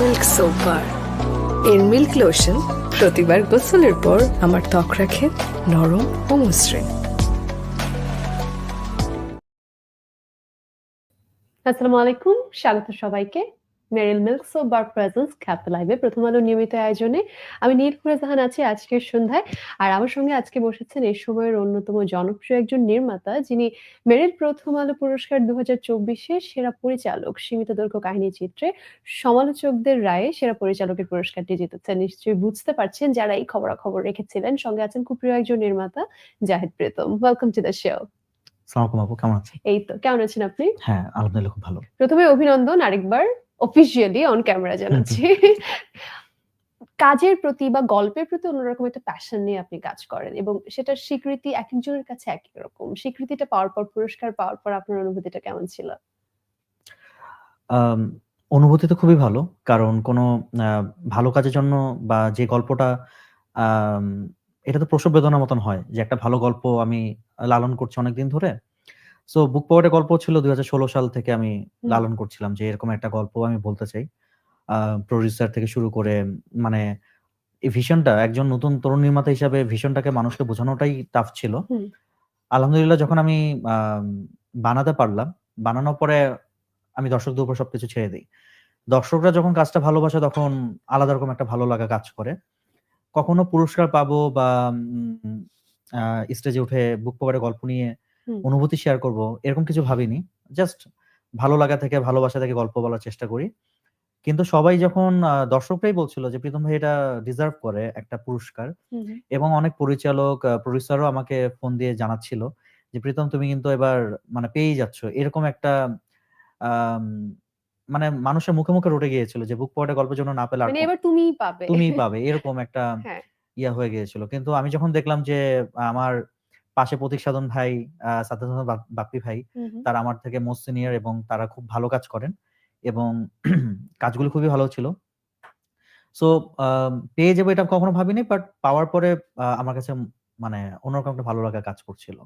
Milk soap bar এর milk lotion প্রতিবার গোসলের পর আমার ত্বক রাখে নরম ও মসৃণ। আসসালামু আলাইকুম স্বাগত সবাইকে। Meril milk soap bar presence খ্যাপ্ট লাইভে প্রথম আলো নিয়মিত আয়োজনে। আমি নীলফুরা জাহান আছি আজকের সন্ধ্যায়। আর আমার সঙ্গে আজকে বসেছেন এই সময়ের অন্যতম জনপ্রিয় একজন নির্মাতা যিনি মেরিল প্রথম আলো পুরস্কার দু হাজার চব্বিশে সেরা পরিচালক সীমিত দৈর্ঘ্য কাহিনী চিত্রে সমালোচকদের রায়ে সেরা পরিচালকের পুরস্কারটি জিতেছেন। নিশ্চয়ই বুঝতে পারছেন যারা এই খবরাখবর রেখেছিলেন। সঙ্গে আছেন খুব প্রিয় একজন নির্মাতা Zahid Pritom. Welcome to the show সালামালাইকুম আপু কেমন আছেন? এই তো কেমন আছেন আপনি? হ্যাঁ আলহামদুলিল্লাহ খুব ভালো। প্রথমে অভিনন্দন আরেকবার। অফিসিয়ালি অন ক্যামেরা জানাচ্ছি। কাজের প্রতি বা গল্পের প্রতি অন্যরকম একটা প্যাশন নিয়ে আপনি কাজ করেন এবং সেটার স্বীকৃতি এক একজনের কাছে এক এক রকম। স্বীকৃতিটা পাওয়ার পর পুরস্কার পাওয়ার পর আপনার অনুভূতিটা কেমন ছিল? অনুভূতি তো খুবই ভালো কারণ কোনো ভালো কাজের জন্য বা যে গল্পটা এটা তো প্রসব বেদনার মতন হয় যে একটা ভালো গল্প আমি লালন করছি অনেকদিন ধরে। সো বুক পাওয়ারের গল্প ছিল দুই হাজার ষোলো সাল থেকে আমি লালন করছিলাম যে এরকম একটা গল্প আমি বলতে চাই। প্রডিউসার থেকে শুরু করে মানে এই ভিশনটা একজন নতুন তরুণ নির্মাতা হিসাবে ভিশনটাকে মানুষকে বোঝানোটাই টাফ ছিল। আলহামদুলিল্লাহ যখন আমি বানাতে পারলাম বানানোর পরে আমি দর্শকদের উপর সবকিছু ছেড়ে দিই। দর্শকরা যখন কাজটা ভালোবাসে তখন আলাদা রকম একটা ভালো লাগা কাজ করে। কখনো পুরস্কার পাবো বা স্টেজে উঠে বুক পকেটে গল্প নিয়ে। অনুভূতি শেয়ার করব এরকম কিছু ভাবিনি। জাস্ট ভালো লাগা থেকে ভালোবাসা থেকে গল্প বলার চেষ্টা করি। কিন্তু সবাই যখন দর্শকরাই বলছিল যে প্রীতম ভাই এটা ডিজার্ভ করে একটা পুরস্কার। এবং অনেক পরিচালক প্রডিউসারও আমাকে ফোন দিয়ে জানাচ্ছিল যে প্রীতম তুমি কিন্তু এবার মানে পেয়েই যাচ্ছ। এরকম একটা মানে মানুষের মুখে মুখে রটে গিয়েছিল যে বুক পকেটে গল্পের জন্য না পেলে আর মানে এবার তুমিই পাবে। তুমিই পাবে। এরকম একটা হ্যাঁ। ইয়া হয়ে গিয়েছিল। কিন্তু আমি যখন দেখলাম যে আমার পাশে প্রতীক সাধন ভাই সাদ্দাত বাপ্পি ভাই। তারা আমার থেকে মোস্ট সিনিয়র এবং তারা খুব ভালো কাজ করেন এবং কাজগুলো খুবই ভালো ছিল। সো পেয়ে যাব এটা কখনো ভাবিনি বাট পাওয়ার পরে আমার কাছে মানে অন্যরকম একটা ভালো লাগা কাজ করছিল।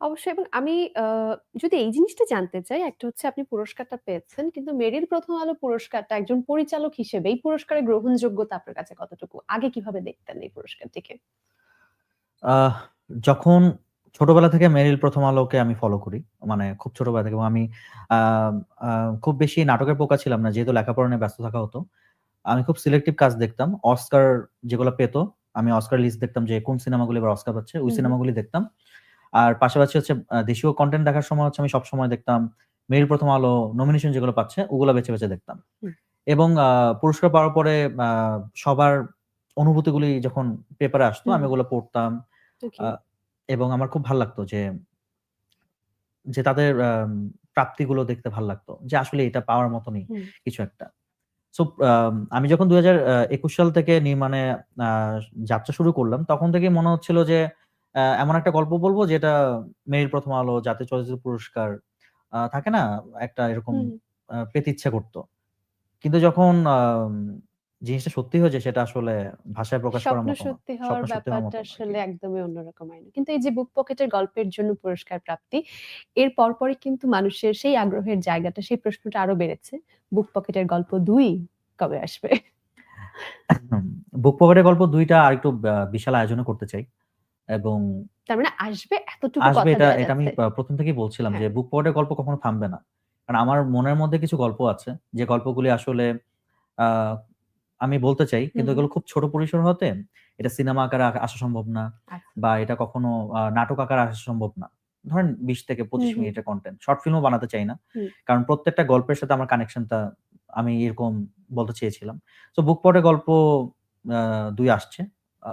অবশ্যই এবং আমি আহ, যদি এই জিনিসটা জানতে চাই একটা হচ্ছে আপনি পুরস্কারটা পেয়েছেন কিন্তু মেরিল প্রথম আলো পুরস্কারটা একজন পরিচালক হিসেবে এই পুরস্কারের গ্রহণযোগ্যতা আপনার কাছে কতটুকু? আগে কীভাবে দেখতেন এই পুরস্কারটিকে? আহ, যখন ছোটবেলা থেকে মেরিল প্রথম আলোকে আমি ফলো করি মানে খুব ছোটবেলা থেকে এবং আমি খুব বেশি নাটকের পোকা ছিলাম না যেহেতু লেখাপড়া নিয়ে ব্যস্ত থাকা হতো আমি খুব সিলেক্টিভ কাজ দেখতাম। অস্কার যেগুলো পেতো আমি অস্কার লিস্ট দেখতাম যে কোন সিনেমাগুলি এবার অস্কার পাচ্ছে ওই। সিনেমাগুলি দেখতাম। আর পাশাপাশি হচ্ছে দেশীয় কন্টেন্ট দেখার সময় হচ্ছে আমি সবসময় দেখতাম মেরিল প্রথম আলো নমিনেশন যেগুলো পাচ্ছে ওগুলো বেছে বেছে দেখতাম। এবং আহ, পুরস্কার পাওয়ার পরে আহ, সবার অনুভূতিগুলি যখন পেপারে আসতো আমি ওগুলো পড়তাম। এবং আমার খুব ভালো লাগতো যে যে তাদের প্রাপ্তিগুলো দেখতে ভালো লাগতো। যে আসলে এটা পাওয়ার মতনই কিছু একটা। সো আমি যখন দুই হাজার একুশ সাল থেকে নির্মাণে আহ, যাত্রা শুরু করলাম তখন থেকে মনে হচ্ছিল যে আহ, এমন একটা গল্প বলব যেটা মেরিল প্রথম আলো জাতীয় চলচ্চিত্র পুরস্কার আহ, থাকে না? একটা এরকম পেতে ইচ্ছা করতো। কিন্তু যখন জিনিসটা সত্যি হয়েছে সেটা আসলে ভাষায় প্রকাশ করার স্বপ্ন মতো না। সত্যি হওয়ার স্বপ্ন সত্যি হওয়ার ব্যাপারটা মতো না আর আসলে একদমই অন্যরকম আইন কিন্তু এই যে বুক পকেটের গল্পের জন্য পুরস্কার প্রাপ্তি এর পরপরই কিন্তু মানুষের সেই আগ্রহের জায়গাটা সেই প্রশ্নটা আরও বেড়েছে। বুক পকেটের গল্প দুই কবে আসবে? বুক পকেটের গল্প দুইটা আরেকটু আহ, বিশাল আয়োজনে করতে চাই। এবং তার মানে আসবে? এতটুকু আসবে কথা এটা এটা আমি যাচ্ছে। প্রথম থেকেই বলছিলাম যে হ্যাঁ। বুক পকেটের গল্প কখনো থামবে না। কারণ আমার মনের মধ্যে কিছু গল্প আছে যে গল্পগুলি আসলে আহ, আমি বলতে চাই কিন্তু এগুলো খুব ছোট পরিসর হতে এটা সিনেমা আকারে আসা সম্ভব না আচ্ছা। বা এটা কখনো নাটক আকারে আসা সম্ভব না। ধরেন বিশ থেকে পঁচিশ। মিনিটের কন্টেন্ট শর্ট ফিল্মও বানাতে চাই না। কারণ প্রত্যেকটা গল্পের সাথে আমার কানেকশনটা আমি এরকম বলতে চেয়েছিলাম। তো বুক পকেটের গল্প দুই আসছে।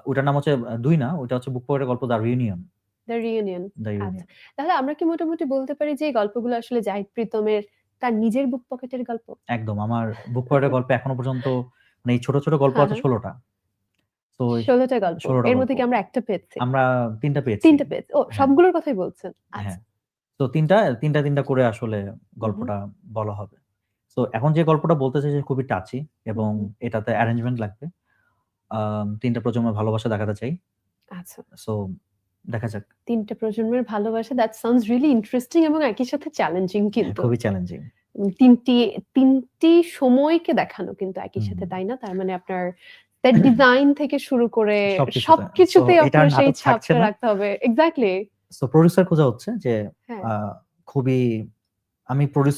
ওটার নাম হচ্ছে দুই না ওটা হচ্ছে বুক পকেটের গল্প দ্য রিউনিয়ন দ্য রিউনিয়ন আচ্ছা। তাহলে আমরা কি মোটামুটি বলতে পারি যে গল্পগুলো আসলে জাহিদ প্রীতমের তার নিজের বুক পকেটের গল্প? একদম। আমার বুক পকেটের গল্প এখনও পর্যন্ত মানে এই ছোট ছোট গল্প আছে হ্যাঁ। ষোলোটা। তো ষোলোটা গল্প। এর মধ্যে কি আমরা একটা পেয়েছি? আমরা তিনটা পেয়েছি। তিনটা পেয়েছি। ও হ্যাঁ। সবগুলোর কথাই বলছেন? আচ্ছা। হ্যাঁ তো তিনটা তিনটা তিনটা করে আসলে গল্পটা বলা হবে। তো এখন যে গল্পটা বলতে চাইছি খুবই টাচি এবং এটাতে অ্যারেঞ্জমেন্ট লাগবে। তিনটা প্রজন্মের ভালোবাসা দেখাতে চাই। আচ্ছা। সো দেখা যাক। ৩ টে প্রজন্মের ভালোবাসা দ্যাট সাউন্ডস রিয়ালি ইন্টারেস্টিং এবং একই সাথে চ্যালেঞ্জিং কিন্তু। খুবই চ্যালেঞ্জিং। উম ৩ টি ৩ টি সময়কে দেখানো কিন্তু একই সাথে, তাই না? তার মানে আপনার সেট ডিজাইন থেকে শুরু করে সবকিছুতে। আপনার সেই ছাপটা রাখতে হবে। এক্স্যাক্টলি সো প্রোডিউসার খোঁজা হচ্ছে যে হ্যাঁ। খুবই আমি প্রোডিউস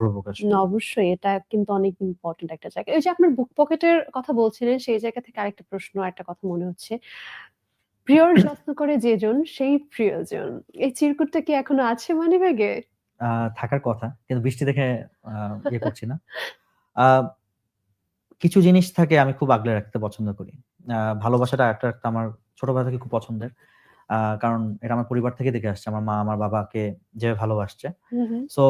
প্রকাশ না, অবশ্যই এটা কিন্তু অনেক ইম্পোর্টেন্ট একটা জায়গা। ওই যে আপনার বুক পকেটের কথা বলছিলেন সেই জায়গা থেকে আরেকটা প্রশ্ন আরেকটা কথা মনে হচ্ছে। প্রিয়র যত্ন করে যেজন সেই প্রিয়জন। এই চিরকুটটা কি এখনও আছে মানিব্যাগে? আ থাকার কথা। কিন্তু বৃষ্টি দেখে ইয়ে করছি না। কিছু জিনিস থাকে আমি খুব আগলে রাখতে পছন্দ করি। ভালোবাসাটা একটা, একটা আমার ছোটবেলা থেকে খুব পছন্দের। কারণ এটা আমার পরিবার থেকে দেখে আসছে। আমার মা আমার বাবাকে যেভাবে ভালোবাসছে। সো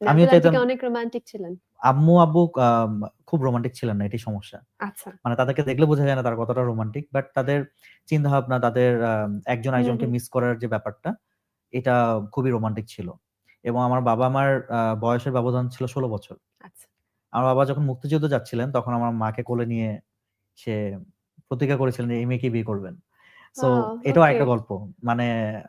আমিও চাইতাম অনেক রোমান্টিক ছিলেন। আম্মু আব্বু খুব রোমান্টিক ছিলেন না এটাই সমস্যা। আচ্ছা। মানে তাদেরকে দেখলে বোঝা যায় না তারা কতটা রোমান্টিক। বাট তাদের চিন্তাভাবনা তাদের আ একজন আরেকজনকে মিস করার যে ব্যাপারটা এটা খুবই রোমান্টিক ছিল। এবং আমার বাবা-মার আ বয়সের ব্যবধান ছিল ১৬ বছর। আচ্ছা। আমার বাবা যখন মুক্তিযুদ্ধ যাচ্ছিলেন তখন আমার মাকে কোলে নিয়ে সে প্রতিজ্ঞা করেছিলেন যে এই মেয়েকেই বিয়ে করবেন। সো এটাও। আরেকটা গল্প। মানে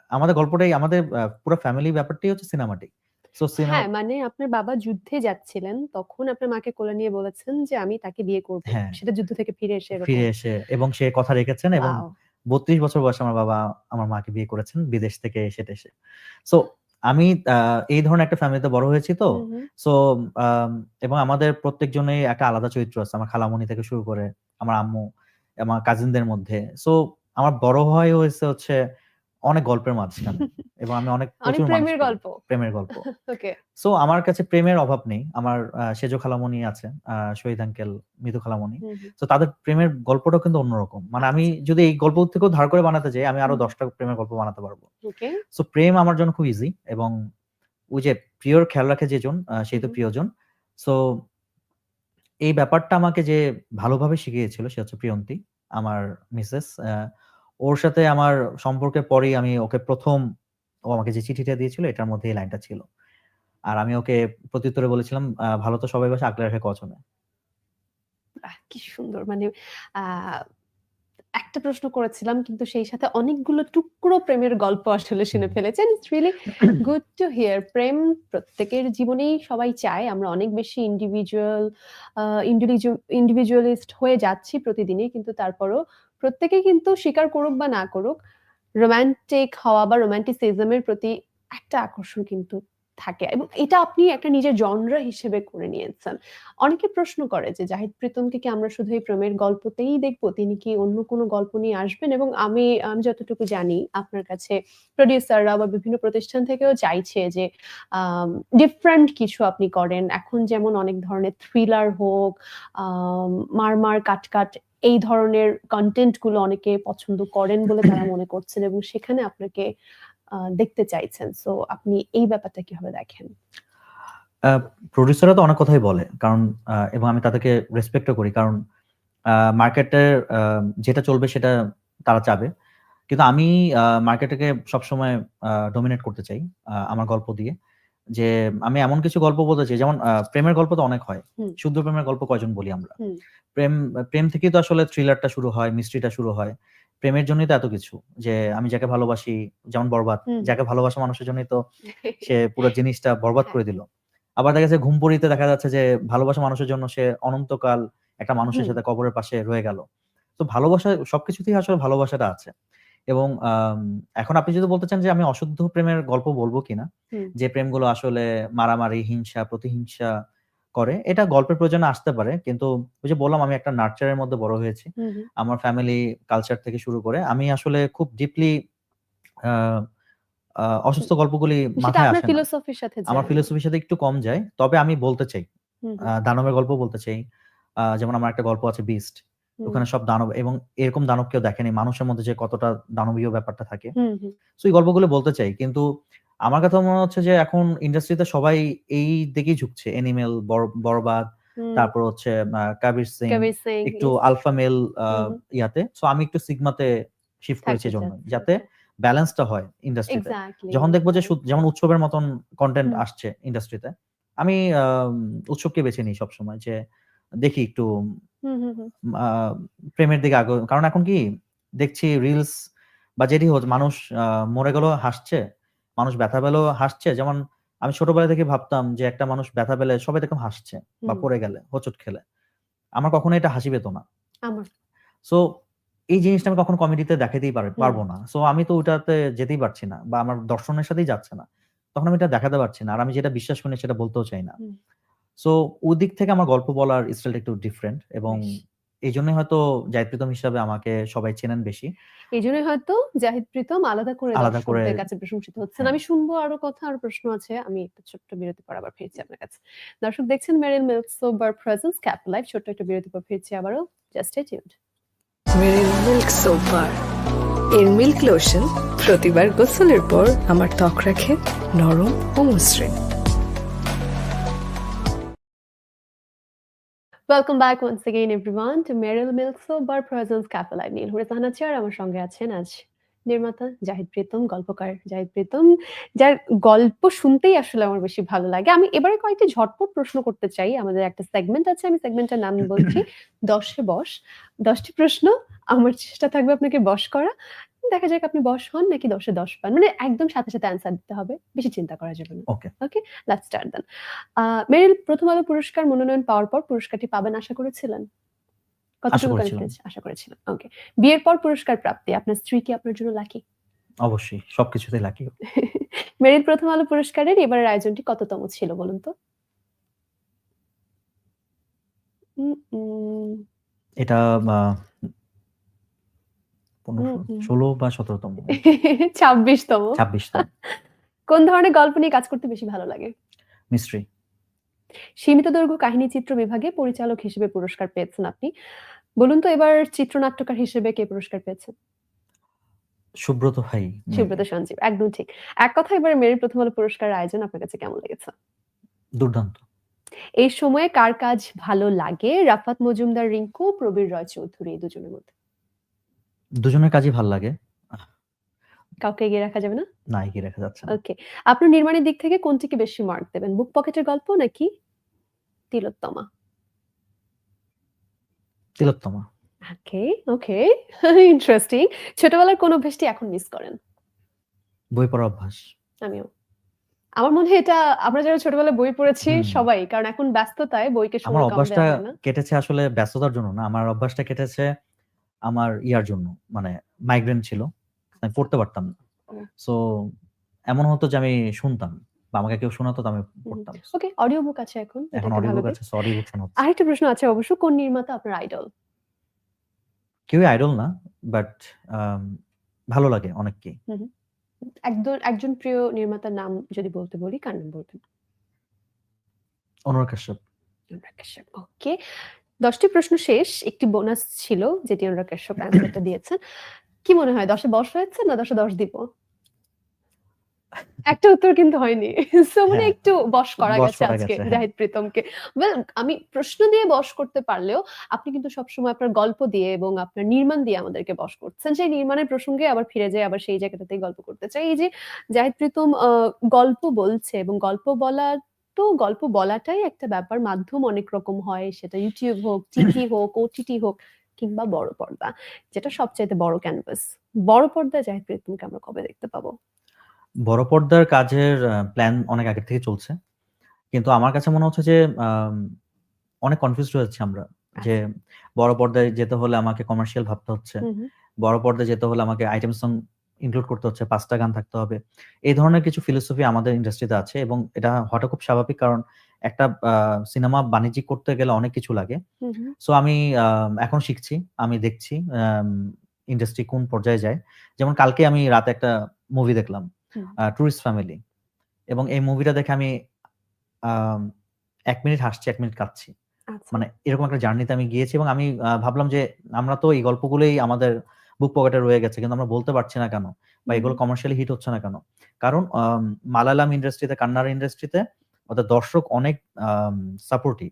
আমাদের গল্পটাই আমাদের পুরো ফ্যামিলি ব্যাপারটাই হচ্ছে সিনেমাটিক। সো হ্যাঁ, মানে আপনার বাবা যুদ্ধে যাচ্ছিলেন। তখন আপনার মাকে কোলে নিয়ে বলেছেন যে আমি তাকে বিয়ে করব। হ্যাঁ। সেটা যুদ্ধ থেকে ফিরে এসে এরকম। ফিরে এসে এবং সে কথা রেখেছেন এবং! ৩২ বছর বয়সে আমার বাবা আমার মাকে বিয়ে করেছেন বিদেশ থেকে এসে টেসে। সো আমি আ এই ধরনের একটা ফ্যামিলিতে বড় হয়েছি তো। হুম, হুম। সো এবং আমাদের প্রত্যেকজনেই একটা আলাদা চরিত্র আছে। আমার খালামণি থেকে শুরু করে আমার আম্মু, আমার কাজিনদের মধ্যে। সো আমার বড় হওয়াই হয়েছে হচ্ছে অনেক গল্পের মাঝখানে এবং আমি অনেক অনেক প্রচুর প্রেমের গল্প। প্রেমের গল্প। ওকে। সো আমার কাছে প্রেমের অভাব নেই। আমার সেজ খালামণি আছে, শহীদ আঙ্কেল, মিতু খালামণি। সো তাদের প্রেমের গল্পটাও কিন্তু অন্যরকম। মানে আমি আচ্ছা। যদি এই গল্প থেকেও ধার করে বানাতে যাই আমি আরও হুম। ১০ টা প্রেমের গল্প বানাতে পারব ওকে। সো প্রেম আমার জন্য খুব ইজি এবং ওই যে প্রিয়র খেয়াল রাখে যেজন সেই তো প্রিয়জন। সো এই ব্যাপারটা আমাকে যে ভালোভাবে শিখিয়েছিল সে হচ্ছে প্রিয়ন্তী, আমার মিসেস। ওর সাথে আমার সম্পর্কের পরেই আমি ওকে প্রথম ও আমাকে যে চিঠিটা দিয়েছিল এটার মধ্যে এই লাইনটা ছিল। আর আমি ওকে প্রত্যুত্তরে বলেছিলাম ভালো তো সবাই বাসে আগলে রাখে। বাহ! কি সুন্দর। মানে একটা প্রশ্ন করেছিলাম কিন্তু সেই সাথে অনেকগুলো টুকরো প্রেমের গল্প আসলে শুনে ফেলেছেন। It's really good to hear. প্রেম প্রত্যেকের জীবনেই সবাই চায়। আমরা অনেক বেশি ইন্ডিভিজুয়াল ইন্ডিভিজুয়ালিস্ট হয়ে যাচ্ছি প্রতিদিনই। কিন্তু তারপরও প্রত্যেকেই কিন্তু স্বীকার করুক বা না করুক, রোম্যান্টিক হওয়া বা রোম্যান্টিসিজমের প্রতি একটা আকর্ষণ কিন্তু থাকে এবং এটা আপনি একটা নিজের জনরা হিসেবে করে নিয়েছেন। অনেকে প্রশ্ন করে যে জাহিদ প্রীতমকে কি আমরা শুধু এই প্রেমের গল্পতেই দেখব? তিনি কি অন্য কোনো গল্প নিয়ে আসবেন? এবং আমি আমি যতটুকু জানি আপনার কাছে প্রোডিউসাররা বা বিভিন্ন প্রতিষ্ঠান থেকেও চাইছে যে ডিফারেন্ট কিছু আপনি করেন। এখন যেমন অনেক ধরনের থ্রিলার হোক, মারমার, কাট-কাট এই ধরনের কনটেন্টগুলো অনেকে পছন্দ করেন বলে তারা মনে করছেন এবং সেখানে আপনাকে দেখতে চাইছেন। সো আপনি এই ব্যাপারটা কীভাবে দেখেন? প্রোডিউসাররা তো অনেক কথাই বলে। কারণ এবং আমি তাদেরকে রেসপেক্ট ও করি। কারণ মার্কেটের যেটা চলবে সেটা তারা চাবে। কিন্তু আমি আ মার্কেটটাকে সবসময় ডমিনেট করতে চাই আমার গল্প দিয়ে। যে আমি এমন কিছু গল্প বলতে চাই যেমন প্রেমের গল্প তো অনেক হয়। শুদ্ধ প্রেমের গল্প কয়জন বলি আমরা? প্রেম প্রেম থেকেই তো আসলে থ্রিলারটা শুরু হয়, মিস্ট্রিটা শুরু হয়। প্রেমের জন্যই তো এত কিছু। যে আমি যাকে ভালোবাসি যেমন 'বরবাদ' যাকে ভালোবাসা মানুষের জন্যই তো সে পুরো জিনিসটা বরবাদ। করে দিল। আবার দেখা যাচ্ছে 'ঘুমপুরিতে' দেখা যাচ্ছে যে ভালোবাসা মানুষের জন্য সে অনন্তকাল একটা মানুষের সাথে কবরের পাশে রয়ে গেল। তো ভালোবাসা সবকিছুতেই আসলে ভালোবাসাটা আছে। এবং এখন আপনি যদি বলতে চান যে আমি অশুদ্ধ প্রেমের গল্প বলব কিনা? যে প্রেমগুলো আসলে মারামারি, হিংসা, প্রতিহিংসা করে। এটা গল্পের প্রয়োজনে আসতে পারে। কিন্তু ওই যে বললাম আমি একটা নার্চারের মধ্যে বড় হয়েছি। আমার ফ্যামিলি কালচার থেকে শুরু করে আমি আসলে খুব ডিপলি অসুস্থ গল্পগুলি মাথায় আসে ফিলোসফির সাথে আমার ফিলোসফির সাথে একটু কম যায়। তবে আমি বলতে চাই। দানবের গল্প বলতে চাই। যেমন আমার একটা গল্প আছে 'বিস্ট' ওখানে সব দানব এবং এরকম দানব কেউ দেখেনি। মানুষের মধ্যে যে কতটা দানবীয় ব্যাপারটা থাকে। সো এই গল্পগুলো বলতে চাই। কিন্তু আমার কথা মনে হচ্ছে যে এখন ইন্ডাস্ট্রিতে সবাই এই দিকেই ঝুঁকছে। এনিমেল 'বরবাদ' তারপর হচ্ছে 'কবির সিং' একটু আলফা মেল। ইয়াতে। সো আমি একটু সিগমাতে শিফট করেছি। চাচ্ছেন, যাতে। ব্যালেন্সটা হয় ইন্ডাস্ট্রিতে। যখন দেখব যে যেমন উৎসবের মতন কন্টেন্ট আসছে ইন্ডাস্ট্রিতে। আমি উৎসবকে বেছে নিই সবসময় যে দেখি একটু প্রেমের দিকে আগ্রহ কারণ এখন কি দেখছি রিলস বা যেটি হোক মানুষ মরে গেল হাসছে, মানুষ ব্যথা পেলেও হাসছে। যেমন আমি ছোটবেলা থেকে ভাবতাম যে একটা মানুষ ব্যথা পেলে সবাই দেখলাম হাসছে বা। পড়ে গেলে, হোঁচট খেলে। আমার কখনো এটা হাসি পেত না। সো এই জিনিসটা আমি কখনো কমেডিতে দেখাতেই পার হুম। না। সো আমি তো ওটাতে যেতেই পারছি না বা আমার দর্শনের সাথেই যাচ্ছে না। তখন আমি এটা দেখাতে পারছি না। আর আমি যেটা বিশ্বাস করি সেটা বলতেও চাই না। সো ওদিক থেকে আমার গল্প বলার স্টাইলটা একটু ডিফারেন্ট এবং বেশ। এইজন্যই হয়তো জাহিদ প্রীতম হিসাবে আমাকে সবাই চেনেন বেশি। এই জন্যই হয়তো জাহিদ প্রীতম আলাদা করে আলাদা করে কাছে প্রশংসিত হচ্ছেন। হ্যাঁ। আমি শুনব আরও কথা, আরও প্রশ্ন আছে। আমি একটা ছোট্ট বিরতির পর আবার ফিরছি আপনার কাছে। দর্শক দেখছেন Meril milk soap bar presence cap live ছোট্ট একটা বিরতি পর ফিরছি আবারও। Just stay tuned. Meril milk soap bar এর মিল্ক লোশন প্রতিবার গোসলের পর আমার ত্বক রাখে নরম ও মসৃণ welcome back once again everyone to Meril milk soap bar presence cap live নীল হুরে আছে আর আমার সঙ্গে আছেন আজ নির্মাতা জাহিদ প্রীতম, গল্পকার জাহিদ প্রীতম, যার গল্প শুনতেই আসলে আমার বেশি ভালো লাগে। আমি এবারে কয়েকটি ঝটপট প্রশ্ন করতে চাই। আমাদের একটা সেগমেন্ট আছে। আমি সেগমেন্টের নাম বলছি ১০ এ বস। ১০ টি প্রশ্ন। আমার চেষ্টা থাকবে আপনাকে বশ করা। দেখা যাক আপনি বশ হন নাকি 10 এ 10 পান। মানে একদম সাথে, সাথে অ্যান্সার দিতে হবে। বেশি চিন্তা করা যাবে না। Okay. Okay? Let's start then. Meril Prothom Alo পুরস্কার মনোনয়ন পাওয়ার পর পুরস্কারটি পাবেন আশা করেছিলেন? আশা কতটুকু করেছিলাম। কনফিডেন্স? আশা করেছিলেন। ওকে। বিয়ের পর পুরস্কার প্রাপ্তি আপনার স্ত্রী কি আপনার জন্য লাকি? অবশ্যই সবকিছুতেই লাকি। মেরিল প্রথম আলো পুরস্কারের এবারের আয়োজনটি কততম ছিল বলুন তো? এটা আ হুম, ১৫ হুম। ১৬ বা ১৭ তম। ২৬ তম। ২৬ তম। কোন ধরনের গল্প নিয়ে কাজ করতে বেশি ভালো লাগে? মিস্ট্রি। সীমিত দৈর্ঘ্য কাহিনী চিত্র বিভাগে পরিচালক হিসেবে পুরস্কার পেয়েছেন আপনি। বলুন তো এবার চিত্রনাট্যকার হিসেবে কে পুরস্কার পেয়েছেন? সুব্রত ভাই। সুব্রত সঞ্জীব। একদম ঠিক। এক কথায় এবারে মেরিল প্রথম আলো পুরস্কারের আয়োজন আপনার কাছে কেমন লেগেছে? দুর্দান্ত। এই সময়ে কার কাজ ভালো লাগে? রাফাত মজুমদার রিঙ্কু প্রবীর রয় চৌধুরী এই দুজনের মধ্যে। দুজনের কাজই ভালো লাগে। কাউকে এগিয়ে রাখা যাবে না? না এগিয়ে রাখা যাচ্ছে না। ওকে। আপনার নির্মাণের দিক থেকে কোনটিকে বেশি মার্ক দেবেন? বুক পকেটের গল্প নাকি Tilottama? Tilottama. Okay, okay. Interesting. ছোটবেলার কোন অভ্যাসটি এখন মিস করেন? বই পড়ার অভ্যাস। আমিও। আমার মনে হয় এটা আমরা যারা ছোটবেলায় বই পড়েছি সবাই। কারণ এখন ব্যস্ততায় বইকে সময় কম দেওয়া না। কেটেছে আসলে ব্যস্ততার জন্য না। আমার অভ্যাসটা কেটেছে আমার ইয়ার জন্য। মানে মাইগ্রেন ছিল। আমি পড়তে পারতাম না। সো এমন হতো যে আমি শুনতাম বা আমাকে কেউ শোনাতো আমি। পড়তাম। ওকে, অডিও বুক আছে এখন। এখন অডিও বুক আছে। অডিও বুক শোনা আরেকটা প্রশ্ন আছে অবশ্য কোন নির্মাতা আপনার আইডল? কেউই আইডল না। বাট আম ভালো লাগে অনেককেই। হুম, হুম। একজন প্রিয় নির্মাতার নাম যদি বলতে বলি কার নাম বলবেন? অনুরাগ কাশ্যপ। অনুরাগ কাশ্যপ। ওকে। ১০ টি প্রশ্ন শেষ। একটি বোনাস ছিল যেটি অনুরাগ কাশ্যপ অ্যান্সারটা দিয়েছেন। কি মনে হয় 10 এ 10 হয়েছে না 10 দশ 10 দিব? একটা উত্তর কিন্তু হয়নি। সো মানে হ্যাঁ। একটু বশ করা গেছে আজকে হ্যাঁ। জাহিদ প্রীতমকে। ওয়েল আমি প্রশ্ন দিয়ে বশ করতে পারলেও আপনি কিন্তু সবসময় আপনার গল্প দিয়ে এবং আপনার নির্মাণ দিয়ে আমাদেরকে বশ করছেন। সেই নির্মাণের প্রসঙ্গে আবার ফিরে যাই আবার সেই জায়গাটাতেই গল্প করতে চাই। এই যে জাহিদ প্রীতম গল্প বলছে এবং গল্প বলা তো গল্প বলাটাই একটা ব্যাপার। মাধ্যম অনেক রকম হয়। সেটা ইউটিউব হোক, টিভি হোক, OTT হোক কিংবা বড় পর্দা। যেটা সবচাইতে বড় ক্যানভাস। বড় পর্দায় জাহিদ প্রীতমকে আমরা কবে দেখতে পাবো? বড় পর্দার কাজের প্ল্যান অনেক আগে থেকে চলছে। কিন্তু আমার কাছে মনে হচ্ছে যে অনেক কনফিউজড হয়ে যাচ্ছি আমরা। যে আচ্ছা। বড় পর্দায় যেতে হলে আমাকে কমার্শিয়াল ভাবতে হচ্ছে। বড় পর্দায় যেতে হলে আমাকে আইটেম সং ইনক্লুড করতে হচ্ছে। পাঁচটা গান থাকতে হবে। এই ধরনের কিছু ফিলোসফি আমাদের ইন্ডাস্ট্রিতে আছে এবং এটা হওয়াটা খুব স্বাভাবিক কারণ একটা সিনেমা বাণিজ্যিক করতে গেলে অনেক কিছু লাগে। সো আমি এখন শিখছি। আমি দেখছি ইন্ডাস্ট্রি কোন পর্যায়ে যায়। যেমন কালকে আমি রাতে একটা মুভি দেখলাম। 'টুরিস্ট ফ্যামিলি' এবং এই মুভিটা দেখে আমি ১ মিনিট হাসছি, এক মিনিট কাঁদছি। আচ্ছা। মানে এরকম একটা জার্নিতে আমি গিয়েছি এবং আমি ভাবলাম যে আমরা তো এই গল্পগুলোই আমাদের বুক পকেটে রয়ে গেছে। কিন্তু আমরা বলতে পারছি না কেন? বা এগুলো কমার্শিয়ালি হিট হচ্ছে না কেন? কারণ আম মালায়ালাম ইন্ডাস্ট্রিতে, কান্নাড়া ইন্ডাস্ট্রিতে ওদের দর্শক অনেক সাপোর্টিভ।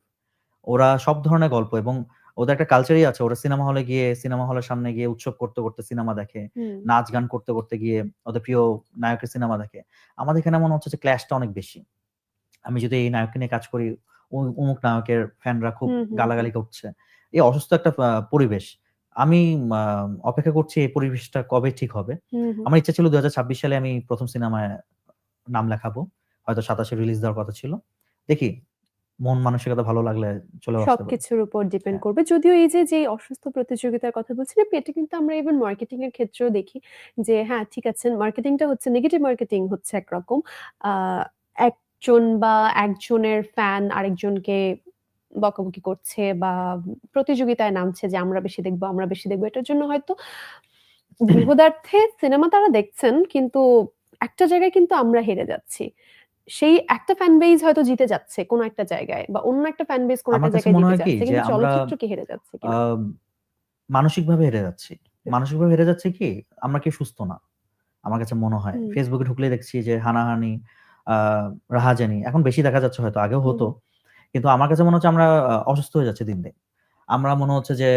ওরা সব ধরনের গল্প এবং ওদের একটা কালচারই আছে। ওরা সিনেমা হলে গিয়ে সিনেমা হলের সামনে গিয়ে উৎসব করতে, করতে সিনেমা দেখে। নাচ গান করতে, করতে গিয়ে ওদের প্রিয় নায়কের সিনেমা দেখে। আমাদের এখানে মনে হচ্ছে যে ক্ল্যাশটা অনেক বেশি। আমি যদি এই নায়ককে নিয়ে কাজ করি অমুক নায়কের ফ্যানরা খুব গালাগালি করছে এই অসুস্থ একটা পরিবেশ আমি অপেক্ষা করছি এই পরিবেশটা কবে ঠিক হবে। আমার ইচ্ছা ছিল দুই হাজার ছাব্বিশ সালে আমি প্রথম সিনেমায় নাম লেখাবো। হয়তো সাতাশে রিলিজ দেওয়ার কথা ছিল। দেখি মন মানসিকতা ভালো লাগলে চলে পারি। সবকিছুর উপর ডিপেন্ড হ্যাঁ। করবে। যদিও এই যে যে অসুস্থ প্রতিযোগিতার কথা বলছিলাম এটা কিন্তু আমরা ইভেন মার্কেটিং এর ক্ষেত্রেও দেখি যে হ্যাঁ ঠিক আছে মার্কেটিংটা হচ্ছে নেগেটিভ মার্কেটিং হচ্ছে একরকম। আহ, একজন বা একজনের ফ্যান আরেকজনকে বকাবকি করছে বা প্রতিযোগিতায় নামছে যে আমরা বেশি দেখব আমরা বেশি দেখব এটার জন্য হয়তো বৃহদার্থে সিনেমা তারা দেখছেন কিন্তু একটা জায়গায় কিন্তু আমরা হেরে যাচ্ছি। সেই একটা ফ্যান বেজ হয়তো জিতে যাচ্ছে কোনো একটা জায়গায় বা অন্য একটা ফ্যান বেজ কোনো একটা জায়গায় জিতে যাচ্ছে কিন্তু আমরা চলচ্চিত্র কি হেরে যাচ্ছে মানসিকভাবে হেরে যাচ্ছি। মানসিকভাবে হেরে যাচ্ছে কি? আমরা কি সুস্থ না। আমার কাছে মনে হয়। ফেসবুকে ঢুকলে দেখছি যে হানাহানি আহ রাহাজানি এখন বেশি দেখা যাচ্ছে হয়তো আগেও হতো। কিন্তু আমার কাছে মনে হচ্ছে আমরা অসুস্থ হয়ে যাচ্ছি দিন দিন। আমরা মনে হচ্ছে যে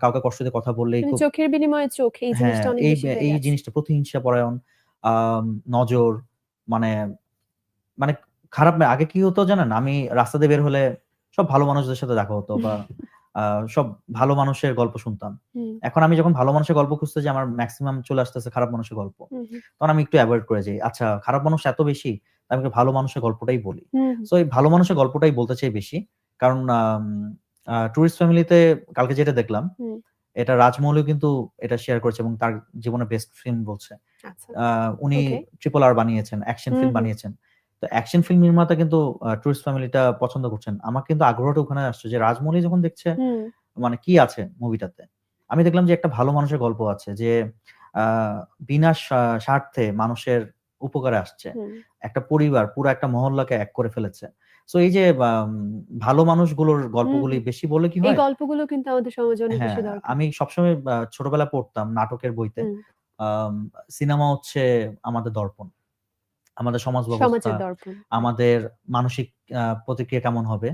কাউকে কষ্ট দিয়ে কথা বললেই মানে চোখের বিনিময়ে চোখ এই হ্যাঁ জিনিসটা এই এই জিনিসটা প্রতিহিংসা পরায়ণ নজর মানে মানে খারাপ আগে কি হতো জানেন? আমি রাস্তা দিয়ে বের হলে সব ভালো মানুষদের সাথে দেখা হতো বা আহ, সব ভালো মানুষের গল্প শুনতাম। এখন আমি যখন ভালো মানুষের গল্প খুঁজতে যে আমার ম্যাক্সিমাম চলে আসতেছে খারাপ মানুষের গল্প। তখন আমি একটু অ্যাভয়েড করে যাই আচ্ছা খারাপ মানুষ এত বেশি আমি ভালো মানুষের গল্পটাই বলি। সো এই ভালো মানুষের গল্পটাই বলতে চাই বেশি। কারণ টুরিস্ট ফ্যামিলিতে কালকে যেটা দেখলাম এটা রাজমৌলি কিন্তু এটা শেয়ার করেছে এবং তার জীবনের বেস্ট ফিল্ম বলছে। আচ্ছা। উনি ট্রিপল আর বানিয়েছেন অ্যাকশন ফিল্ম বানিয়েছেন। তো অ্যাকশন ফিল্ম নির্মাতা কিন্তু টুরিস্ট ফ্যামিলিটা পছন্দ করছেন। আমার কিন্তু আগ্রহটা ওখানে আসছে যে রাজমৌলি যখন দেখছে মানে কি আছে মুভিটাতে আমি দেখলাম যে একটা ভালো মানুষের গল্প আছে যে আহ, বিনা স্বার্থে মানুষের উপকারে আসছে। একটা পরিবার পুরো একটা মহল্লাকে এক করে ফেলেছে। তো এই যে ভালো মানুষগুলোর গল্পগুলি। বেশি বলে কি এই হয়? গল্পগুলো কিন্তু আমাদের সমাজে অনেক হ্যাঁ বেশি দরকার। আমি সবসময় ছোটবেলা পড়তাম নাটকের বইতে। সিনেমা হচ্ছে আমাদের দর্পণ। আমাদের সমাজ ব্যবস্থা আমাদের মানসিক প্রতিক্রিয়া কেমন হবে?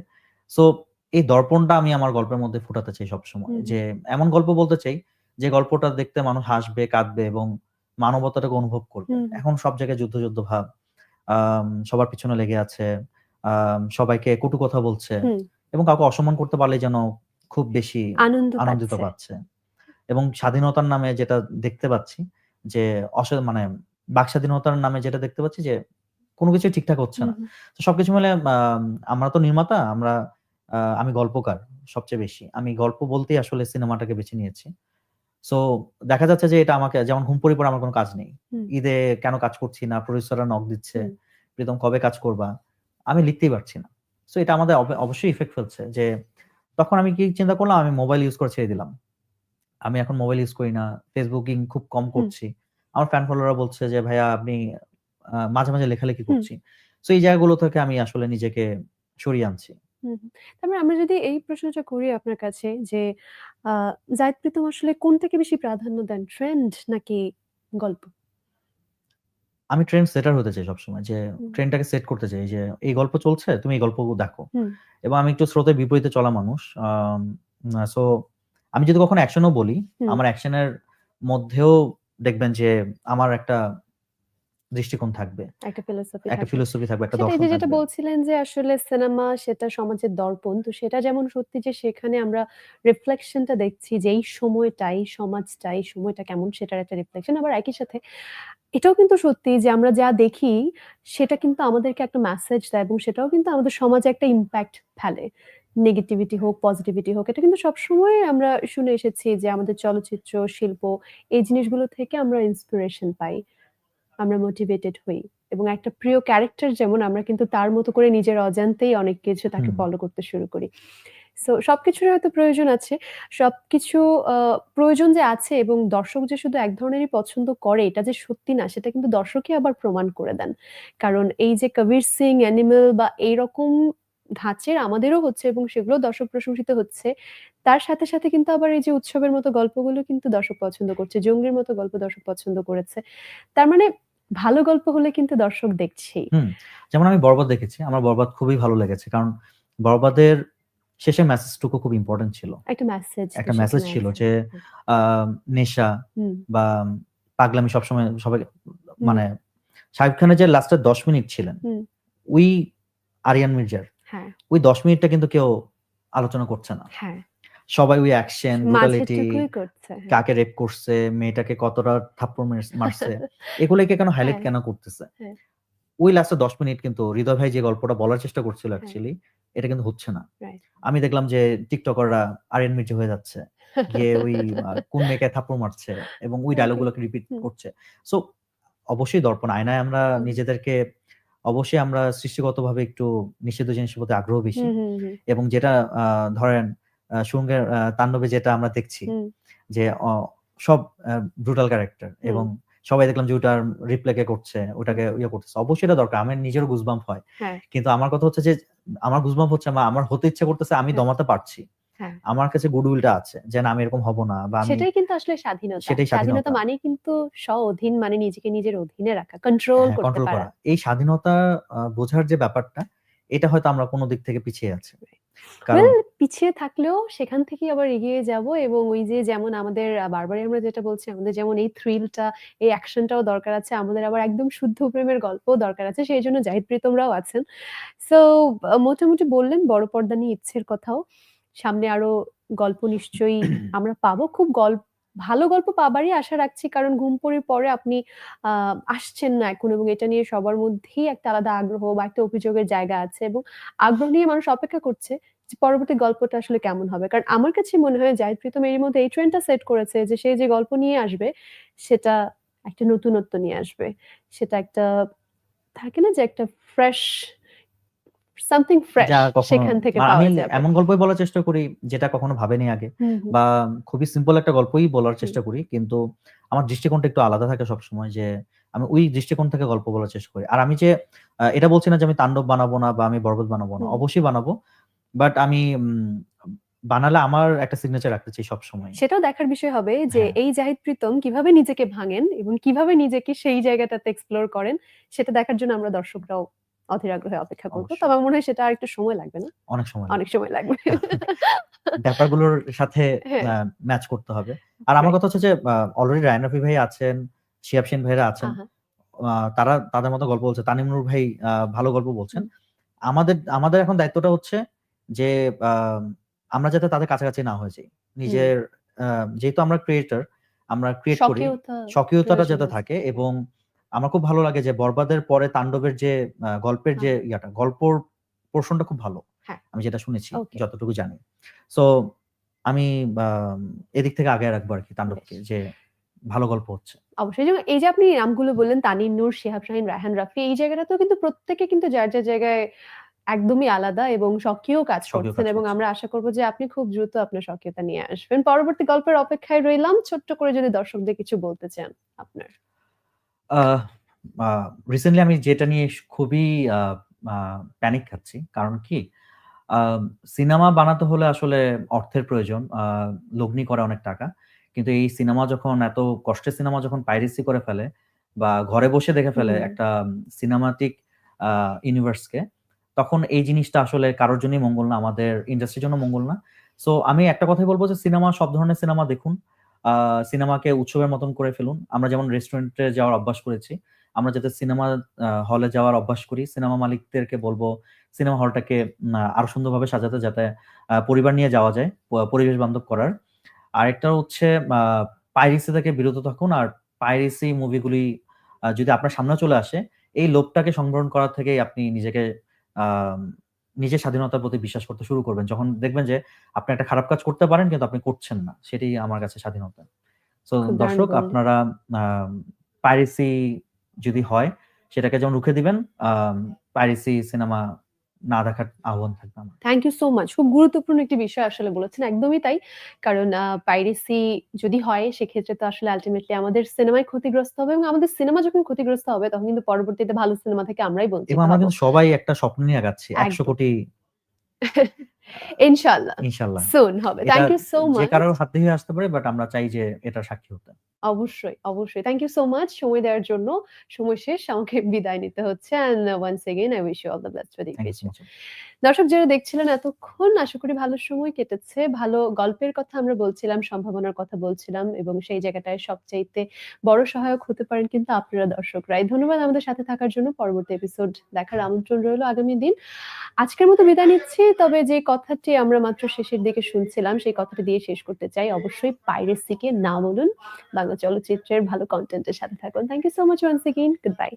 সো এই দর্পণটা আমি আমার গল্পের মধ্যে ফুটাতে চাই সবসময়। যে এমন গল্প বলতে চাই যে গল্পটা দেখতে মানুষ হাসবে কাঁদবে এবং মানবতাটাকে অনুভব করবে। এখন সব জায়গায় যুদ্ধ যুদ্ধ ভাব। সবার পিছনে লেগে আছে। সবাইকে কটু কথা বলছে। এবং কাউকে অসম্মান করতে পারলে যেন খুব বেশি আনন্দিত পাচ্ছে। এবং স্বাধীনতার নামে যেটা দেখতে পাচ্ছি যে অস মানে বাক স্বাধীনতার নামে যেটা দেখতে পাচ্ছি যে কোনো কিছু ঠিকঠাক হচ্ছে না। তো সবকিছু মিলে আম, আমরা তো নির্মাতা আমরা আহ, আমি গল্পকার সবচেয়ে বেশি। আমি গল্প বলতেই আসলে সিনেমাটাকে বেছে নিয়েছি। সো দেখা যাচ্ছে যে এটা আমাকে যেমন ঘুম পড়ি পরে আমার কোনো কাজ নেই। ঈদে কেন কাজ করছি না? প্রডিউসাররা নক দিচ্ছে। প্রীতম কবে কাজ করবা? আমি লিখতেই পারছি না। সো এটা আমাদের অবশ্যই ইফেক্ট ফেলছে যে তখন আমি কি চিন্তা করলাম আমি মোবাইল ইউজ করে ছেড়ে দিলাম। আমি এখন মোবাইল ইউজ করি না। ফেসবুকিং খুব কম করছি। আমার ফ্যান ফলোয়াররা বলছে যে ভাইয়া আপনি মাঝে মাঝে লেখালেখি করছি। সো এই জায়গাগুলো থেকে আমি আসলে নিজেকে সরিয়ে আনছি। হুম, হুম। তারপরে আমরা যদি এই প্রশ্নটা করি আপনার কাছে যে আহ জাহিদ প্রীতম আসলে কোনটাকে বেশি প্রাধান্য দেন ট্রেন্ড নাকি গল্প আমি ট্রেন্ড সেটার হতে চাই সবসময় যে হুম। ট্রেন্ডটাকে সেট করতে চাই যে এই গল্প চলছে তুমি এই গল্প দেখো হুম। এবং আমি একটু স্রোতের বিপরীতে চলা মানুষ সো আমি যদি কখনো অ্যাকশনও বলি হুম। আমার অ্যাকশনের মধ্যেও দেখবেন যে আমার একটা দৃষ্টিকোণ থাকবে। একটা ফিলোসফি একটা ফিলোসফি থাকবে একটা দর্শন যে যেটা বলছিলেন যে আসলে সিনেমা সেটা সমাজের দর্পণ তো সেটা যেমন সত্যি যে সেখানে আমরা রিফ্লেকশনটা দেখছি যে এই সময়টাই সমাজটা এই সময়টা কেমন সেটার একটা রিফ্লেকশন আবার একই সাথে এটাও কিন্তু সত্যি যে আমরা যা দেখি সেটা কিন্তু আমাদেরকে একটা মেসেজ দেয় এবং সেটাও কিন্তু আমাদের সমাজে একটা ইম্প্যাক্ট ফেলে। নেগেটিভিটি হোক পজিটিভিটি হোক এটা কিন্তু সবসময় আমরা শুনে এসেছি যে আমাদের চলচ্চিত্র শিল্প এই জিনিসগুলো থেকে আমরা ইন্সপিরেশন পাই। আমরা মোটিভেটেড হই। এবং একটা প্রিয় ক্যারেক্টার যেমন আমরা কিন্তু তার মতো করে নিজের অজান্তেই অনেক কিছু তাকে ফলো করতে শুরু করি। সো সবকিছুর হয়তো প্রয়োজন আছে। সবকিছু প্রয়োজন যে আছে এবং দর্শক যে শুধু এক ধরনেরই পছন্দ করে এটা যে সত্যি না সেটা কিন্তু দর্শকই আবার প্রমাণ করে দেন। কারণ এই যে কবির সিং অ্যানিমেল বা এইরকম ধাঁচের আমাদেরও হচ্ছে এবং সেগুলো দর্শক প্রশংসিত হচ্ছে তার সাথে সাথে কিন্তু আবার এই যে উৎসবের মতো গল্পগুলো কিন্তু দর্শক পছন্দ করছে জঙ্গির মতো গল্প দর্শক পছন্দ করেছে। তার মানে ভালো গল্প হলে কিন্তু দর্শক দেখছি হুম যেমন আমি বরবাদ দেখেছি আমার বরবাদ খুবই ভালো লেগেছে কারণ বরবাদের শেষে মেসেজটুকু খুব ইম্পর্টেন্ট ছিল। একটা মেসেজ একটা মেসেজ ছিল যে আহ, নেশা বা পাগলামি সবসময় সবাই মানে শাহিব খানের যে লাস্টের দশ মিনিট ছিলেন। উই আরিয়ান মির্জার হ্যাঁ, ওই ১০ মিনিটটা কিন্তু কেউ আলোচনা করছে না। হ্যাঁ। সবাই ওই অ্যাকশন, ব্রুটালিটি। হ্যাঁ। কাকে রেপ করছে, মেয়েটাকে কতটা থাপ্পড় মেরেছ এগুলোকে কেন হাইলাইট হ্যাঁ। কেন করতেছে? হ্যাঁ। ওই লাস্টের ১০ মিনিট কিন্তু হৃদয় ভাই যে গল্পটা বলার চেষ্টা করছিল হ্যাঁ। অ্যাকচুয়ালি, এটা কিন্তু হচ্ছে না। আমি দেখলাম যে টিকটকাররা আরিয়ান মির্জা হয়ে যাচ্ছে। গিয়ে ওই কোন মেয়েকে থাপ্পড় মারছে এবং ওই ওকে। ডায়ালগ গুলোকে রিপিট করছে। সো অবশ্যই দর্পণ আয়নায় আমরা। নিজেদেরকে অবশ্যই আমরা সৃষ্টিগতভাবে একটু নিষিদ্ধ জিনিসের প্রতি আগ্রহ বেশি। এবং যেটা ধরেন আ তাণ্ডবে যেটা আমরা দেখছি যে সব ব্রুটাল ক্যারেক্টার এবং সবাই দেখলাম যে ওটার রিপ্লে কে করছে, ওটাকে ইয়ে করতেছে। অবশ্যই এটা দরকার। আমার নিজেরও গুজবাম্প হয়। হ্যাঁ। কিন্তু আমার কথা হচ্ছে যে আমার গুজবাম্প হচ্ছে আমা আমার হতে ইচ্ছা করতেছে আমি। দমাতে পারছি। হ্যাঁ। আমার কাছে গুডউইলটা আছে যে না আমি এরকম হব না বা সেটাই কিন্তু আসলে স্বাধীনতা। সেটাই স্বাধীনতা। মানেই কিন্তু স্ব-অধীন মানে নিজেকে নিজের অধীনে রাখা, কন্ট্রোল হ্যাঁ, করতে পারা। এই স্বাধীনতা বোঝার যে ব্যাপারটা, এটা হয়তো আমরা কোনো দিক থেকে পিছিয়ে আছি। ওয়েল পিছিয়ে থাকলেও সেখান থেকে আবার এগিয়ে যাব এবং ওই যে যেমন আমাদের বারবারই আমরা যেটা বলছি আমাদের যেমন এই থ্রিলটা, এই অ্যাকশনটাও দরকার আছে। আমাদের আবার একদম শুদ্ধ প্রেমের গল্পও দরকার আছে। সেই জন্য জাহিদ প্রীতমরাও আছেন। সো মোটামুটি বললেন বড় পর্দা নিয়ে ইচ্ছের কথাও। সামনে আরও গল্প নিশ্চয়ই আমরা পাবো। খুব গল্প ভালো গল্প পাবারই আশা রাখছি। কারণ ঘুমপুরির পরে আপনি, আ, আসছেন না এখন এবং এটা নিয়ে সবার মধ্যেই একটা আলাদা আগ্রহ বা একটা অভিযোগের জায়গা আছে এবং আগ্রহ নিয়ে মানুষ অপেক্ষা করছে যে পরবর্তী গল্পটা আসলে কেমন হবে। কারণ আমার কাছে মনে হয় জাহিদ প্রীতম এর মধ্যে এই ট্রেন্ডটা সেট করেছে যে সে যে গল্প নিয়ে আসবে, সেটা একটা নতুনত্ব নিয়ে আসবে। সেটা একটা, থাকে না যে একটা ফ্রেশ something ফ্রেশ সেখান থেকে মা পাওয়া আমি যাবে। এমন গল্পই বলার চেষ্টা করি যেটা কখনো ভাবেনি আগে। বা খুবই সিম্পল একটা গল্পই বলার চেষ্টা করি। কিন্তু আমার দৃষ্টিকোণটা একটু আলাদা থাকে সবসময় যে আমি ওই দৃষ্টিকোণ থেকে গল্প বলার চেষ্টা করি। আর আমি যে এটা বলছি না যে আমি তাণ্ডব বানাবো না বা আমি বরবাদ বানাবো না। অবশ্যই বানাবো। বাট আমি বানালে আমার একটা সিগনেচার রাখতে চাই সবসময়। সেটাও দেখার বিষয় হবে যে হ্যাঁ। এই জাহিদ প্রীতম কীভাবে নিজেকে ভাঙেন এবং কীভাবে নিজেকে সেই জায়গাটাতে এক্সপ্লোর করেন সেটা দেখার জন্য আমরা দর্শকরাও অধীর আগ্রহে অপেক্ষা করব। তবে মনে হয় সেটা আরেকটু সময় লাগবে না? অনেক সময় অনেক সময় লাগবে। ব্যাপারগুলোর সাথে। ম্যাচ করতে হবে। আর আমার কথা হচ্ছে যে অলরেডি রায়হান রাফি ভাই আছেন, শিহাব শাহীন ভাইরা আছেন। তারা তাদের মতো গল্প বলছে। তানিম নূর ভাই ভালো গল্প বলছেন। আমাদের আমাদের এখন দায়িত্বটা হচ্ছে যে আমরা যাতে তাদের কাছাকাছি না হয়ে যাই। নিজের যেহেতু আমরা ক্রিয়েটর, আমরা ক্রিয়েট করি। স্বকীয়তাটা যাতে থাকে এবং আমার খুব ভালো লাগে যে বরবাদের পরে তাণ্ডবের যে গল্পের যে হ্যাঁ। ইয়াটা, গল্পর পোরশনটা খুব ভালো। হ্যাঁ। আমি যেটা শুনেছি, যতটুকু জানি। সো আমি এদিক থেকে আগে রাখব আরকি তাণ্ডবকে বেশ। যে ভালো গল্প হচ্ছে। অবশ্যই এই যে আপনি নামগুলো বললেন তানিম নূর, শিহাব শাহীন, রায়হান রাফি এই জায়গাটাতেও কিন্তু প্রত্যেকে কিন্তু যার, যার জায়গায় একদমই আলাদা এবং স্বকীয় কাজ করছেন এবং আমরা আশা করব যে আপনি খুব দ্রুত আপনার স্বকীয়তা নিয়ে আসবেন। পরবর্তী গল্পের অপেক্ষায় রইলাম। ছোট্ট করে যদি দর্শকদের কিছু বলতে চান আপনার। আ আ রিসেন্টলি আমি যেটা নিয়ে খুবই আ আ প্যানিক খাচ্ছি। কারণ কি? সিনেমা বানাতে হলে আসলে অর্থের প্রয়োজন। আ লগ্নি করে অনেক টাকা। কিন্তু এই সিনেমা যখন এত কষ্টের সিনেমা যখন পাইরেসি করে ফেলে বা ঘরে বসে দেখে ফেলে হুম। একটা সিনেমাটিক আ ইউনিভার্স কে, তখন এই জিনিসটা আসলে কারোর জন্যই মঙ্গল না। আমাদের ইন্ডাস্ট্রির জন্য মঙ্গল না। সো আমি একটা কথাই বলব যে সিনেমা সব ধরনের সিনেমা দেখুন। সিনেমাকে উৎসবের মতন করে ফেলুন। আমরা যেমন রেস্টুরেন্টে যাওয়ার অভ্যাস করেছি। আমরা যাতে সিনেমা হলে যাওয়ার অভ্যাস করি। সিনেমা মালিকদেরকে বলব সিনেমা হলটাকে আরও সুন্দরভাবে সাজাতে যাতে পরিবার নিয়ে যাওয়া যায়। পরিবেশ বান্ধব করার। আরেকটা হচ্ছে পাইরেসি থেকে বিরত থাকুন। আর পাইরেসি মুভিগুলি যদি আপনার সামনে চলে আসে, এই লোভটাকে সংবরণ করা থেকেই আপনি নিজেকে নিজের স্বাধীনতার প্রতি বিশ্বাস করতে শুরু করবেন। যখন দেখবেন যে আপনি একটা খারাপ কাজ করতে পারেন কিন্তু আপনি করছেন না। সেটাই আমার কাছে স্বাধীনতা। তো দর্শক আপনারা পাইরেসি যদি হয় সেটাকে যেমন রুখে দিবেন, পাইরেসি সিনেমা না আহ্বান থাকবে আমার। Thank you so much. খুব গুরুত্বপূর্ণ একটি বিষয় আসলে বলেছেন। একদমই তাই। কারণ পাইরেসি যদি হয় সেক্ষেত্রে তো আসলে আল্টিমেটলি আমাদের সিনেমাই ক্ষতিগ্রস্ত হবে এবং আমাদের সিনেমা যখন ক্ষতিগ্রস্ত হবে তখন কিন্তু পরবর্তীতে ভালো সিনেমা থেকে আমরাই বঞ্চিত এবং আমরা কিন্তু সবাই একটা স্বপ্ন নিয়ে আগাচ্ছি। ১০০ একদম। কোটি ইনশাআল্লাহ। ইনশাআল্লাহ। সুন হবে। থ্যাংক ইউ সো যে মাচ। কারোর হাত আসতে পারে বাট আমরা চাই যে এটার সাক্ষী হতে। অবশ্যই, অবশ্যই। থ্যাংক ইউ সো মাচ সময় দেওয়ার জন্য। সময় শেষ। আমাকে বিদায় নিতে হচ্ছে। And once again I wish you all the best for the দর্শক যারা দেখছিলেন এতক্ষণ আশা করি ভালো সময় কেটেছে। ভালো গল্পের কথা আমরা বলছিলাম, সম্ভাবনার কথা বলছিলাম এবং সেই জায়গাটায় সবচাইতে বড় সহায়ক হতে পারেন কিন্তু আপনারা দর্শকরাই। ধন্যবাদ আমাদের সাথে থাকার জন্য। পরবর্তী এপিসোড দেখার আমন্ত্রণ রইল আগামী দিন। আজকের মতো বিদায় নিচ্ছি। তবে যে কথাটি আমরা মাত্র শেষের দিকে শুনছিলাম সেই কথাটি দিয়ে শেষ করতে চাই। অবশ্যই পাইরেসি কে না বলুন। বাংলা চলচ্চিত্রের ভালো কন্টেন্টের সাথে থাকুন। Thank you so much once again. Good bye.